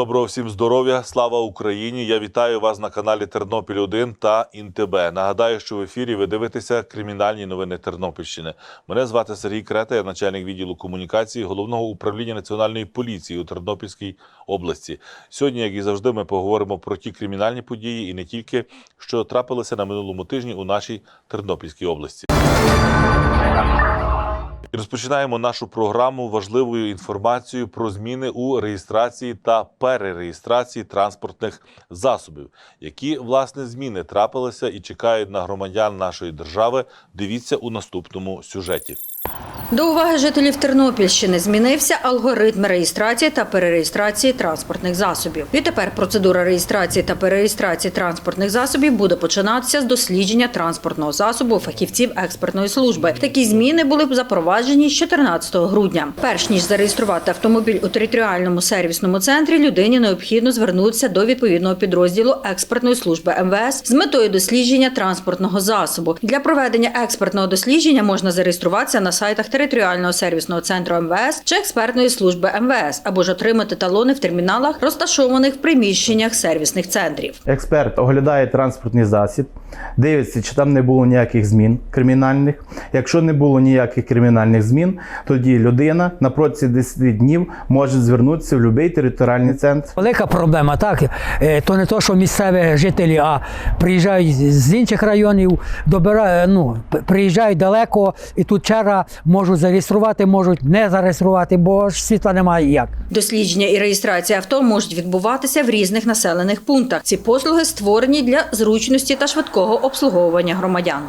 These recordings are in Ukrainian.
Доброго всім здоров'я, слава Україні! Я вітаю вас на каналі Тернопіль 1 та ІНТБ. Нагадаю, що в ефірі ви дивитеся кримінальні новини Тернопільщини. Мене звати Сергій Крета, я начальник відділу комунікації головного управління національної поліції у Тернопільській області. Сьогодні, як і завжди, ми поговоримо про ті кримінальні події і не тільки, що трапилися на минулому тижні у нашій Тернопільській області. І розпочинаємо нашу програму важливою інформацією про зміни у реєстрації та перереєстрації транспортних засобів. Які власне зміни трапилися і чекають на громадян нашої держави. Дивіться у наступному сюжеті. До уваги жителів Тернопільщини змінився алгоритм реєстрації та перереєстрації транспортних засобів. Відтепер процедура реєстрації та перереєстрації транспортних засобів буде починатися з дослідження транспортного засобу фахівців експертної служби. Такі зміни були б запроваджені з 14 грудня. Перш ніж зареєструвати автомобіль у територіальному сервісному центрі, людині необхідно звернутися до відповідного підрозділу експертної служби МВС з метою дослідження транспортного засобу. Для проведення експертного дослідження можна зареєструватися на сайтах територіального сервісного центру МВС чи експертної служби МВС або ж отримати талони в терміналах, розташованих в приміщеннях сервісних центрів. Експерт оглядає транспортний засіб, дивиться, чи там не було ніяких змін кримінальних. Якщо не було ніяких кримінальних змін, тоді людина на протязі 10 днів може звернутися в будь-який територіальний центр. Велика проблема, так. Е, То не то, що місцеві жителі, а приїжджають з інших районів, добира, ну, приїжджають далеко, і тут черга можуть зареєструвати, можуть не зареєструвати, бо ж світла немає як. Дослідження і реєстрація авто можуть відбуватися в різних населених пунктах. Ці послуги створені для зручності та швидкого обслуговування громадян.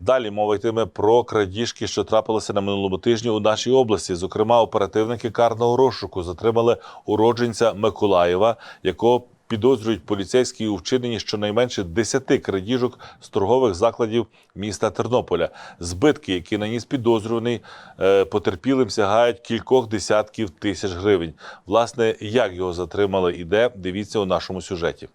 Далі мова йтиме про крадіжки, що трапилися на минулому тижні у нашій області. Зокрема, оперативники карного розшуку затримали уродженця Миколаєва, якого підозрюють поліцейські у вчиненні щонайменше 10 крадіжок з торгових закладів міста Тернополя. Збитки, які наніс підозрюваний, е, потерпілим сягають кількох десятків тисяч гривень. Власне, як його затримали і де, дивіться у нашому сюжеті.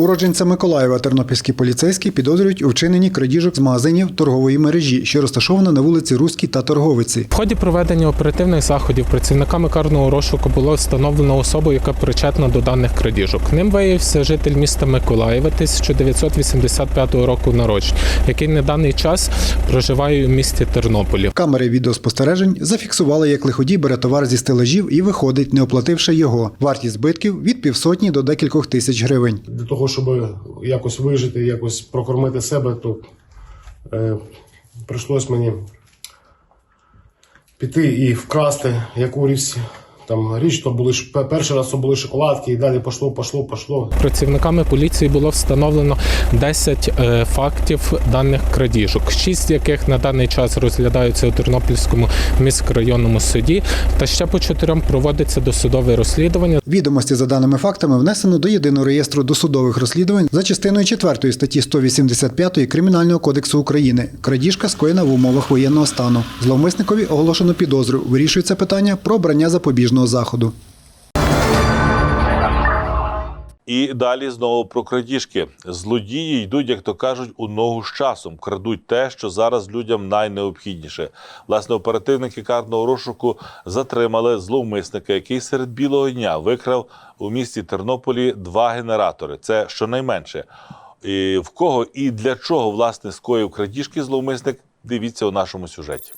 Уродженця Миколаєва тернопільські поліцейські підозрюють у вчиненні крадіжок з магазинів торгової мережі, що розташована на вулиці Руській та Торговиці. В ході проведення оперативних заходів працівниками карного розшуку було встановлено особу, яка причетна до даних крадіжок. Ним виявився житель міста Миколаєва 1985 року народження, який на даний час проживає у місті Тернополі. Камери відеоспостережень зафіксували, як лиходій бере товар зі стелажів і виходить, не оплативши його. Вартість збитків від півсотні до декількох тисяч гривень. для того, щоб якось вижити, якось прокормити себе, то е, прийшлось мені піти і вкрасти якусь там річ, то були ж перший раз то були шоколадки, і далі пішло, пішло, пішло. Працівниками поліції було встановлено 10 е, фактів даних крадіжок, 6 з яких на даний час розглядаються у Тернопільському міськрайонному суді, та ще по чотирьом проводиться досудове розслідування. Відомості за даними фактами внесено до єдиного реєстру досудових розслідувань за частиною 4 статті 185 Кримінального кодексу України. Крадіжка скоєна в умовах воєнного стану. Зловмисникові оголошено підозру. Вирішується питання про обрання запобіжного заходу. І далі знову про крадіжки. Злодії йдуть, як то кажуть, у ногу з часом, крадуть те, що зараз людям найнеобхідніше. Власне, оперативники карного розшуку затримали зловмисника, який серед білого дня викрав у місті Тернополі два генератори. Це щонайменше. І в кого і для чого власне скоїв крадіжки зловмисник? Дивіться у нашому сюжеті.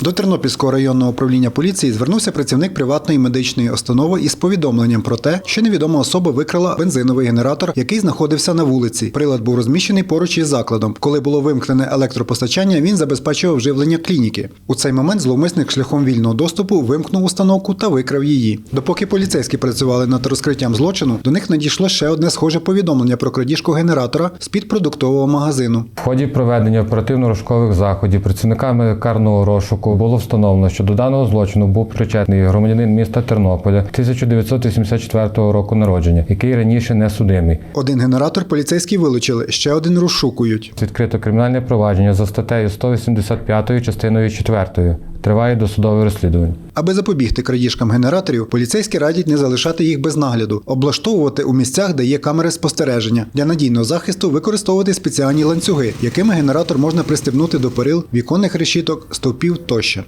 До Тернопільського районного управління поліції звернувся працівник приватної медичної установи із повідомленням про те, що невідома особа викрала бензиновий генератор, який знаходився на вулиці. Прилад був розміщений поруч із закладом. Коли було вимкнене електропостачання, він забезпечував живлення клініки. У цей момент зловмисник шляхом вільного доступу вимкнув установку та викрав її. Допоки поліцейські працювали над розкриттям злочину, до них надійшло ще одне схоже повідомлення про крадіжку генератора з під продуктового магазину. В ході проведення оперативно-розшукових заходів працівниками карного розшуку було встановлено, що до даного злочину був причетний громадянин міста Тернополя 1984 року народження, який раніше не судимий. Один генератор поліцейські вилучили, ще один розшукують. Відкрито кримінальне провадження за статтею 185 частиною 4. Триває досудове розслідування. Аби запобігти крадіжкам генераторів, поліцейські радять не залишати їх без нагляду, облаштовувати у місцях, де є камери спостереження. Для надійного захисту використовувати спеціальні ланцюги, якими генератор можна пристебнути до перил, віконних решіток, стовпів тощо.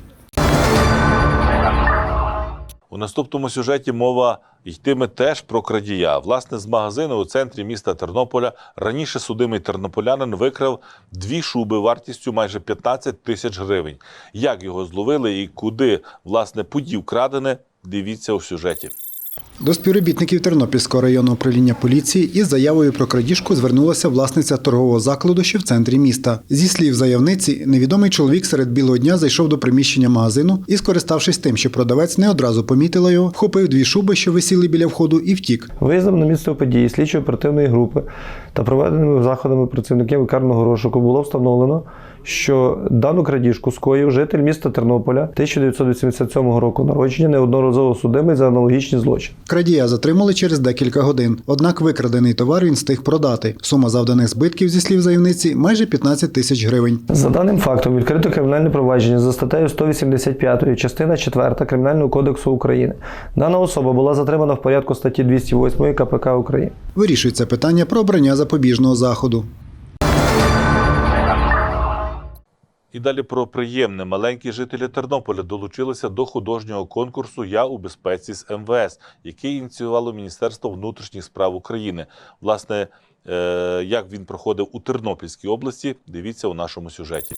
У наступному сюжеті мова йтиме теж про крадія. Власне, з магазину у центрі міста Тернополя раніше судимий тернополянин викрав дві шуби вартістю майже 15 тисяч гривень. Як його зловили і куди власне подів крадене, дивіться у сюжеті. До співробітників Тернопільського районного управління поліції із заявою про крадіжку звернулася власниця торгового закладу, що в центрі міста. Зі слів заявниці, невідомий чоловік серед білого дня зайшов до приміщення магазину і, скориставшись тим, що продавець не одразу помітила його, вхопив дві шуби, що висіли біля входу, і втік. Виїздом на місце події слідчої оперативної групи та проведеними заходами працівників карного розшуку було встановлено, що дану крадіжку скоїв житель міста Тернополя 1987 року народження неодноразово судимий за аналогічні злочини. Крадія затримали через декілька годин. Однак викрадений товар він встиг продати. Сума завданих збитків, зі слів заявниці, майже 15 тисяч гривень. За даним фактом відкрито кримінальне провадження за статтею 185 частина 4 Кримінального кодексу України. Дана особа була затримана в порядку статті 208 КПК України. Вирішується питання про обрання запобіжного заходу. І далі про приємне. Маленькі жителі Тернополя долучилися до художнього конкурсу Я у безпеці з МВС, який ініціювало Міністерство внутрішніх справ України. Власне, е, як він проходив у Тернопільській області, дивіться у нашому сюжеті.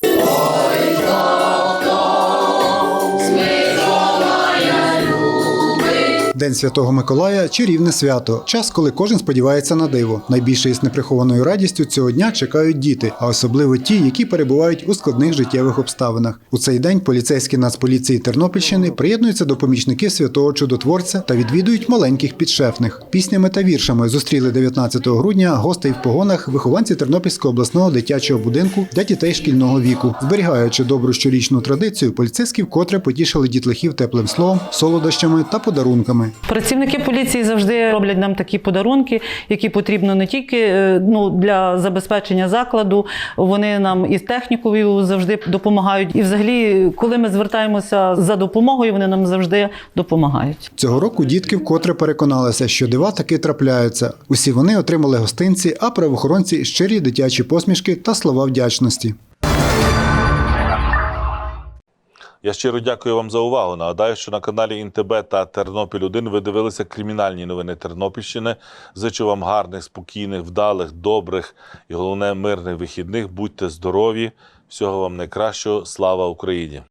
День Святого Миколая чарівне свято. Час, коли кожен сподівається на диво. Найбільше із неприхованою радістю цього дня чекають діти, а особливо ті, які перебувають у складних життєвих обставинах. У цей день поліцейські Нацполіції Тернопільщини приєднуються до помічників святого чудотворця та відвідують маленьких підшефних. Піснями та віршами зустріли 19 грудня гостей в погонах вихованці Тернопільського обласного дитячого будинку для дітей шкільного віку. Зберігаючи добру щорічну традицію, поліцейські вкотре потішили дітлахів теплим словом, солодощами та подарунками. Працівники поліції завжди роблять нам такі подарунки, які потрібно не тільки е, ну, для забезпечення закладу, вони нам із технікою завжди допомагають. І взагалі, коли ми звертаємося за допомогою, вони нам завжди допомагають. Цього року дітки вкотре переконалися, що дива таки трапляються. Усі вони отримали гостинці, а правоохоронці щирі дитячі посмішки та слова вдячності. Я щиро дякую вам за увагу. Нагадаю, що на каналі ІНТБ та Тернопіль 1 ви дивилися кримінальні новини Тернопільщини. Зичу вам гарних, спокійних, вдалих, добрих і головне мирних вихідних. Будьте здорові! Всього вам найкращого. Слава Україні!